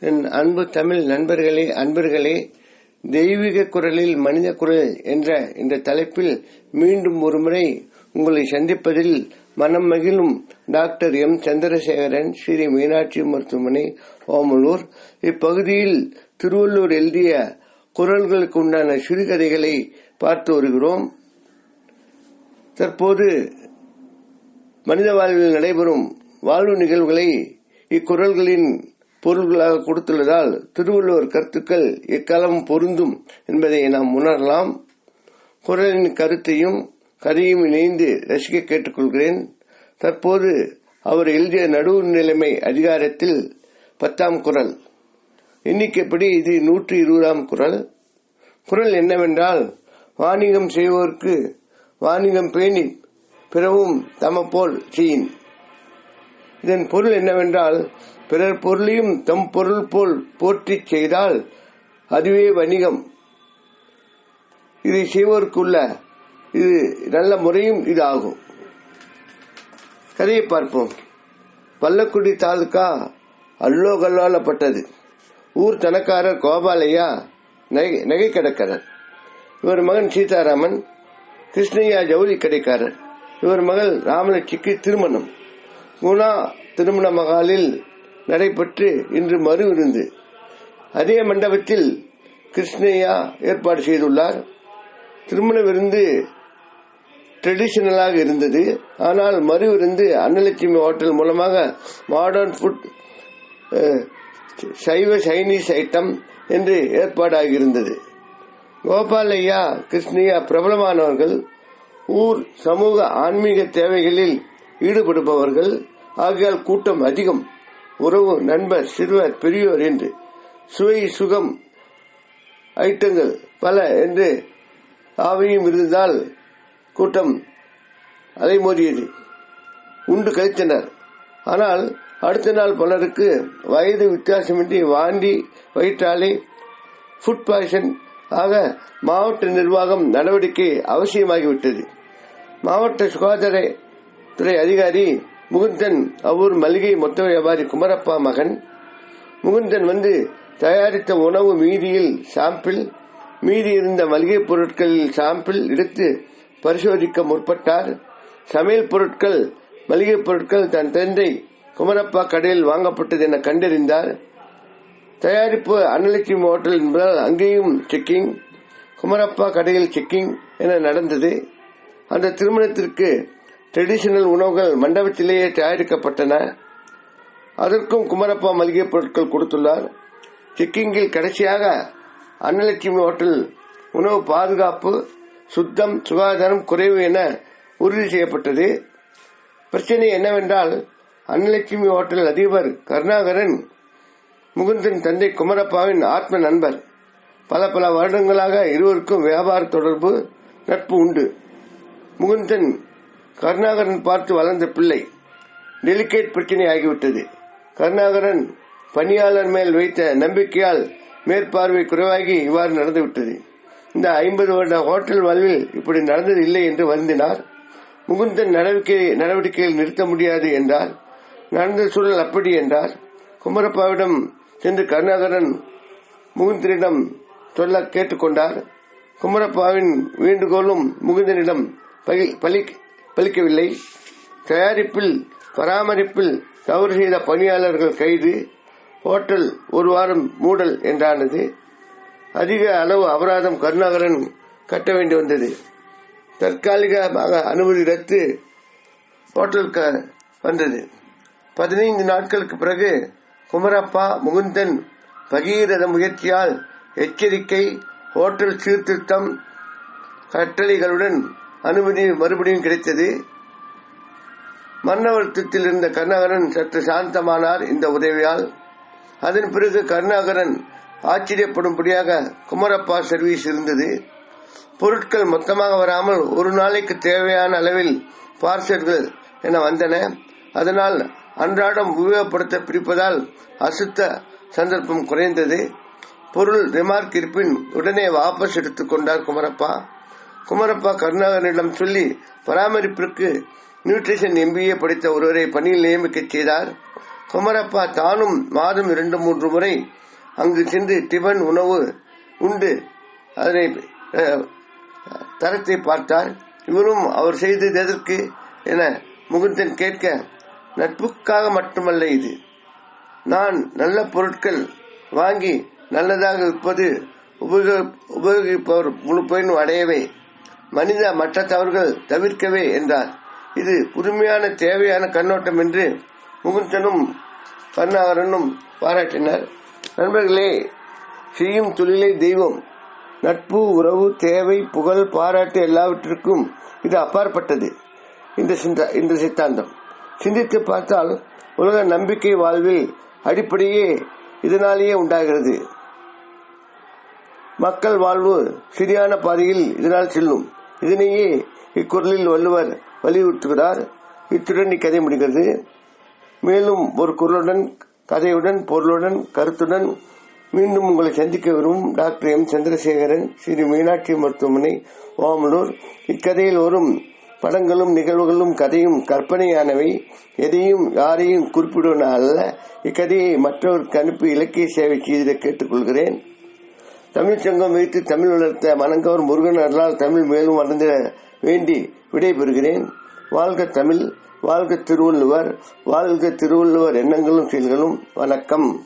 என் அன்பு தமிழ் நண்பர்களே அன்பர்களே தெய்வீக குரலில் மனித குரல் என்ற இந்த தலைப்பில் மீண்டும் ஒருமுறை உங்களை சந்திப்பதில் மனம் மகிழும் டாக்டர் எம். சந்திரசேகரன் ஸ்ரீ மீனாட்சி மருத்துவமனை ஓமலூர். இப்பகுதியில் திருவள்ளூர் எழுதிய குரல்களுக்கு உண்டான சிறுகதைகளை பார்த்து வருகிறோம். தற்போது மனித வாழ்வில் நடைபெறும் வாழ்வு நிகழ்வுகளை இக்குரல்களின் பொருள்களாக கொடுத்துள்ளதால் திருவள்ளுவர் கருத்துக்கள் எக்காலம் பொருந்தும் என்பதை நாம் உணரலாம். குரலின் கருத்தையும் கதையும் இணைந்து ரசிக்க கேட்டுக்கொள்கிறேன். தற்போது அவர் எழுதிய நடுவு நிலைமை அதிகாரத்தில் பத்தாம் குரல். எண்ணிக்கைப்படி இது நூற்றி இருபதாம் குரல். குரல் என்னவென்றால் வாணிகம் செய்வோருக்கு வாணிகம் பேணி பிறவும் தமப்போல் செய்யின். இதன் பொருள் என்னவென்றால் பிறர் பொருளையும் தம் பொருள் போல் போற்றிச் செய்தால் அதுவே வணிகம். இதை செய்வோருக்குள்ள இது நல்ல முறையும் இது ஆகும் கதையை பார்ப்போம். பல்லக்குடி தாலுகா அல்லோ கல்லாலப்பட்டது ஊர் தனக்காரர் கோபாலையா நகை நகை கடைக்காரர். இவர் மகன் சீதாராமன் கிருஷ்ணய்யா ஜவுளி கடைக்காரர். இவர் மகள் ராமலட்சுமிக்கு திருமணம். குணா திருமண மகாலில் நடைபெற்று இன்று மறு விருந்து. அதே மண்டபத்தில் கிருஷ்ணய்யா ஏற்பாடு செய்துள்ளார். திருமண விருந்து ட்ரெடிஷனலாக இருந்தது. ஆனால் மறு விருந்து அன்னலட்சுமி ஹோட்டல் மூலமாக மாடர்ன் ஃபுட் சைவ சைனீஸ் ஐட்டம் என்று ஏற்பாடாகியிருந்தது. கோபாலையா கிருஷ்ணய்யா பிரபலமானவர்கள் ஊர் சமூக ஆன்மீக தேவைகளில் ஈடுபடுபவர்கள். ஆகையால் கூட்டம் அதிகம். உறவு நண்பர் சிறுவர் பெரியோர் என்று. சுவை சுகம் ஐட்டங்கள் பல என்று ஆவையும் இருந்ததால் கூட்டம் அலைமோதியது. உண்டு கழித்தனர். ஆனால் அடுத்த நாள் பலருக்கு வயது வித்தியாசமின்றி வாந்தி வயிற்றாலே ஃபுட் பாய்சன் ஆக மாவட்ட நிர்வாகம் நடவடிக்கை அவசியமாகிவிட்டது. மாவட்ட சுகாதார துறை அதிகாரி முகுந்தன் அவ்வூர் மளிகை மொத்த வியாபாரி குமரப்பா மகன். முகுந்தன் வந்து தயாரித்த உணவு மீதியில் சாம்பிள் மீதி இருந்த மளிகை பொருட்களில் சாம்பிள் எடுத்து பரிசோதிக்க முற்பட்டார். சமையல் பொருட்கள் மளிகை பொருட்கள் தன் தந்தை குமரப்பா கடையில் வாங்கப்பட்டது என கண்டறிந்தார். தயாரிப்பு அன்னலட்சுமி ஹோட்டல் என்பதால் அங்கேயும் செக்கிங் குமரப்பா கடையில் செக்கிங் என நடந்தது. அந்த திருமணத்திற்கு ட்ரெடிஷனல் உணவுகள் மண்டபத்திலேயே தயாரிக்கப்பட்டன. அதற்கும் குமரப்பா மளிகை பொருட்கள் கொடுத்துள்ளார். செக்கிங்கில் கடைசியாக அன்னலட்சுமி ஹோட்டல் உணவு பாதுகாப்பு சுத்தம் சுகாதாரம் குறைவு என உறுதி செய்யப்பட்டது. பிரச்சனை என்னவென்றால் அன்னலட்சுமி ஹோட்டல் அதிபர் கருணாகரன் முகுந்தன் தந்தை குமரப்பாவின் ஆத்ம நண்பர். பல பல வருடங்களாக இருவருக்கும் வியாபார தொடர்பு நட்பு உண்டு. முகுந்தன் கருணாகரன் பார்த்து வளர்ந்த பிள்ளை. டெலிகேட் பிரச்சனை ஆகிவிட்டது. கருணாகரன் பணியாளர் மேல் வைத்த நம்பிக்கையால் மேற்பார்வை குறைவாகி இவ்வாறு நடந்துவிட்டது. இந்த ஐம்பது வருட ஹோட்டல் வாழ்வில் இப்படி நடந்தது இல்லை என்று வருந்தினார். முகுந்தன் நடவடிக்கை நடவடிக்கையில் நிறுத்த முடியாது என்றார். நடந்த சூழல் அப்படி என்றார். குமரப்பாவிடம் சென்று கருணாகரன் முகுந்தனிடம் சொல்ல கேட்டுக்கொண்டார். குமரப்பாவின் வேண்டுகோளும் முகுந்தனிடம் பலிக்கவில்லை. தயாரிப்பில் பராமரிப்பில் தவறு செய்த பணியாளர்கள் கைது. ஹோட்டல் ஒரு வாரம் மூடல் என்றானது. அதிக அளவு அபராதம் கருணாகரன் கட்ட வேண்டி வந்தது. தற்காலிகமாக அனுமதி ரத்து ஹோட்டலுக்கு வந்தது. பதினைந்து நாட்களுக்கு பிறகு குமரப்பா முகுந்தன் பகீரத முயற்சியால் எச்சரிக்கை ஹோட்டல் சீர்திருத்தம் கட்டளைகளுடன் அனுமதி மறுபடியும் கிடைத்தது. மன்னவர்த்தத்தில் இருந்த கருணாகரன் சற்று சாந்தமானார் இந்த உதவியால். அதன் பிறகு கருணாகரன் ஆச்சரியப்படும்படியாக குமரப்பா சர்வீஸ் இருந்தது. பொருட்கள் மொத்தமாக வராமல் ஒரு நாளைக்கு தேவையான அளவில் பார்சல்கள் என வந்தன. அதனால் அன்றாடம் உபயோகப்படுத்த பிரிப்பதால் அசுத்த சந்தர்ப்பம் குறைந்தது. பொருள் ரிமார்க் இருப்பின் உடனே வாபஸ் எடுத்துக் கொண்டார் குமரப்பா. குமரப்பா கருணாகரனிடம் சொல்லி பராமரிப்பிற்கு நியூட்ரிஷன் எம்பிஏ படித்த ஒருவரை பணியில் நியமிக்க செய்தார். குமரப்பா தானும் மாதம் இரண்டு மூன்று முறை அங்கு சென்று டிபன் உணவு உண்டு. அதனை தரத்தை பார்த்தார். இவரும் அவர் செய்தது எதற்கு என முகுந்தன் கேட்க நட்புக்காக மட்டுமல்ல இது. நான் நல்ல பொருட்கள் வாங்கி நல்லதாக விற்பது உபயோக- உபயோகிப்பவர் முழு பயன் அடையவே மனித மற்ற தவறுகள் தவிர்க்கவே என்றார். இது புதுமையான தேவையான கண்ணோட்டம் என்று முகுந்தனும் கருணாகரனும் பாராட்டினர். நண்பர்களே செய்யும் தொழிலை தெய்வம் நட்பு உறவு தேவை புகழ் பாராட்டு எல்லாவற்றிற்கும் இது அப்பாற்பட்டது. இந்த இந்த சித்தாந்தம். சிந்தித்து பார்த்தால் உலக நம்பிக்கை வாழ்வில் அடிப்படையே இதனாலேயே உண்டாகிறது. மக்கள் வாழ்வு சரியான பாதையில் இதனால் செல்லும். இதனையே இக்குரலில் வள்ளுவர் வலியுறுத்துகிறார். இத்துடன் இக்கதை முடிகிறது. மேலும் ஒரு குரலுடன் கதையுடன் பொருளுடன் கருத்துடன் மீண்டும் உங்களை சந்திக்க விரும்பும் டாக்டர் எம். சந்திரசேகரன் ஸ்ரீ மீனாட்சி மருத்துவமனை ஓமலூர். இக்கதையில் வரும் படங்களும் நிகழ்வுகளும் கதையும் கற்பனையானவை. எதையும் யாரையும் குறிப்பிடுவன அல்ல. இக்கதையை மற்றவருக்கு அனுப்பி இலக்கிய சேவை செய்திட கேட்டுக்கொள்கிறேன். தமிழ் சங்கம் வைத்து தமிழ் வளர்த்த மனங்கவர் முருகன் அருளால் தமிழ் மேலும் வளர்ந்திட வேண்டி விடைபெறுகிறேன். வாழ்க தமிழ் வாழ்க திருவள்ளுவர் வாழ்க திருவள்ளுவர் எண்ணங்களும் செயல்களும். வணக்கம்.